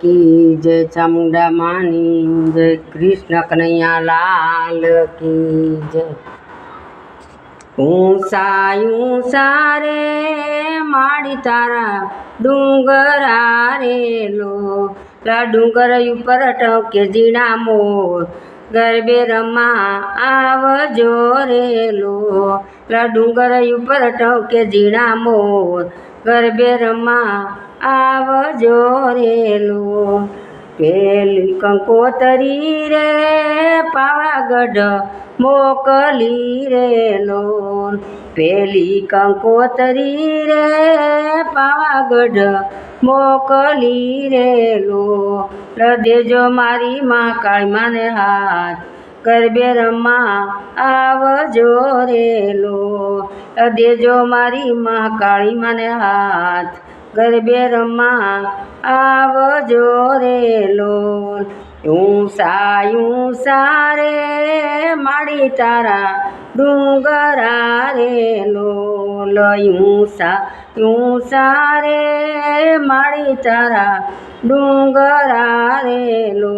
કી જય ચામુંડા માની, જય કૃષ્ણ કનૈયા લાલ કી જય. ઊંસાયું સારે માડી તારા ડુંગરા રે લો. ડુંગર ઉપર ટકે ઝીણા મોર, ગરબે રમા આવજો રે લા. ડુંગર ઉપર ટકે ઝીણા મોર, ગરબે રમા આવજો રેલું. પેલી કંકોતરી રે, પાવાગઢ મોકલી રેલો. પેલી કંકોતરી રે, પાવાગઢ મોકલી રેલો. દેજો મારી માં કાળી માને હાથ ગરબે રમા આવજો રેલો. દેજો મારી માં કાળી માને હાથ ગરબે રમા આવજો રેલો ઊંસા ઊંસા રે માડી તારા ડુંગરા રે લોલ. ઊંસા ઊંસા રે માડી તારા ડુંગરા રે લો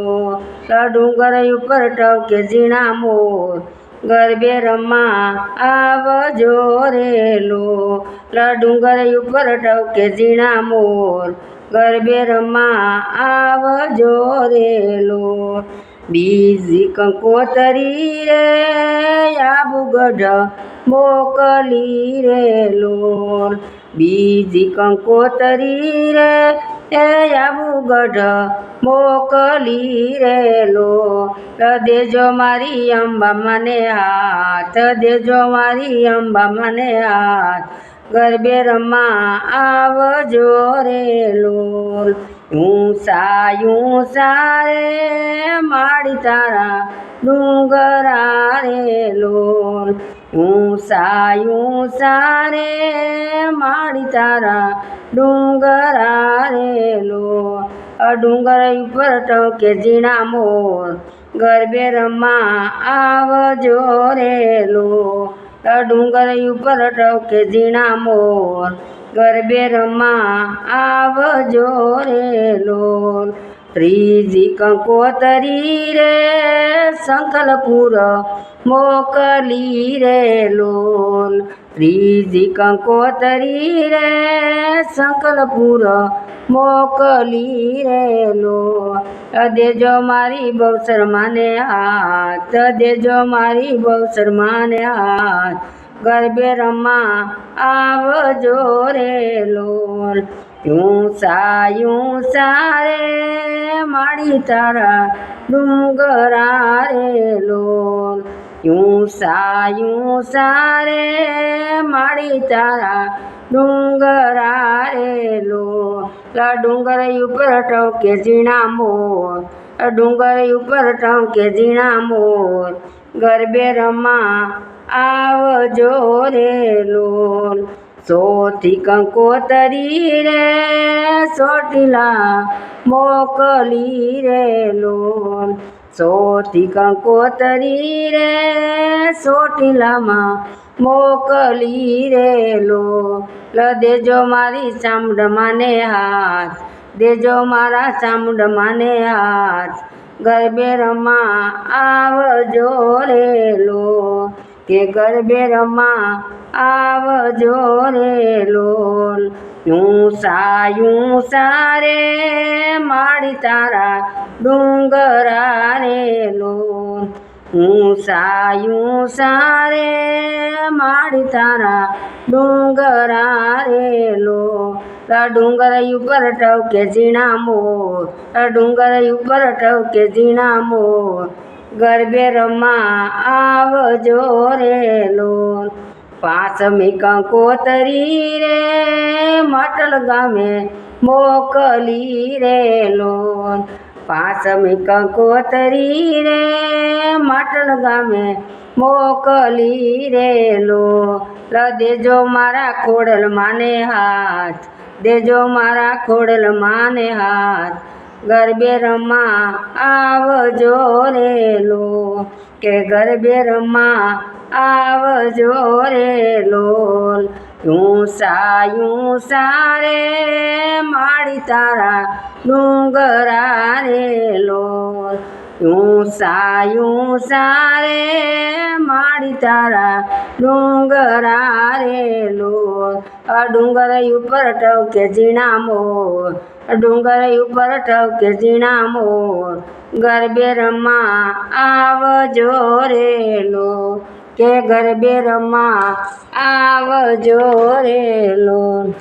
ડુંગર ઉપર ટવકે ઝીણા મોર. ગરબે રમા આવજો રેલો. ડુંગર ઉપર ટવકે ઝીણા મોર. ગરબે રમા આવજો રેલો. બીજી કંકોતરી રે આબુગઢ મોકલી રેલો. બીજી કંકોતરી રે એ આબુગઢ મોકલી રેલો. દેજો મારી અંબા મને હાથ, દેજો મારી અંબા મને હાથ. ગરબે રમા આવજો રેલો. ઊંસા સારે માડી તારા ડુંગરા રે લોર ઊંસા સારે માડી તારા ડુંગરા રેલો ડુંગર ઉપર ટકે ઝીણા મોર. ગરબે રમા આવજો રેલો ડુંગર ઉપર ટકે ઝીણા મોર. ગરબે રમા આવજો રેલો ત્રીજી કંકોતરી રે, સંકલપુર મોકલી રેલો ત્રીજી કંકોતરી રે, સંકલપુર મોકલી રેલો દેજો મારી બહુ માને હાથ દેજો મારી બહુ માને હાથ. ગરબે રમા આવજો રેલો ઊંસા સાયું સારે માડી તારા ડુંગરા રે લોલ. યું સાયું સારે માડી તારા ડુંગરા રેલો ડુંગર ઉપર ટવકે ઝીણા મોર. ડુંગર ઉપર ટવકે ઝીણા મોર. ગરબે રમા આવજો રેલો સોથી કંકોતરી રે, સોટીલા મોકલી રેલો સોથી કંકોતરી રે, સોટીલામાં મોકલી રેલો દેજો મારી ચામડ માને હાથ, દેજો મારા ચામડ માને હાથ. ગરબે રમા, આવજો રેલો કે ગરબે રમા આવજો રેલો હું સાયું સારે માડી તારા ડુંગરા રેલો હું સાયું સારે માડી તારા ડુંગરા રેલો ડુંગર ઉપર ટવકે ઝીણા મોર. ડુંગર ઉપર ટવકે ઝીણા મોર. ગરબે રમા આવજો રેલો પાંચમી કંકોતરી રે, મટલ ગામે મોકલી રેલો પાંચમી કંકોતરી રે, મટલ ગામે મોકલી રેલો દેજો મારા ખોડલ માને હાથ, દેજો મારા ખોડલ માને હાથ. ગરબે રમા આવજો રેલો કે ગરબે રમા આવજો રેલો લોલ ઊંસા ઊંસા સારે માડી તારા ડુંગરા રે લોલ ઊંસા ઊંસા રે માડી તારા ડુંગરા રે લો ડુંગર ઉપર ટવકે ઝીણા મોર. ડુંગર ઉપર ટવકે ઝીણા મોર. ગરબે રમા આવજો રે લો કે ગરબે રમા આવજો રે લો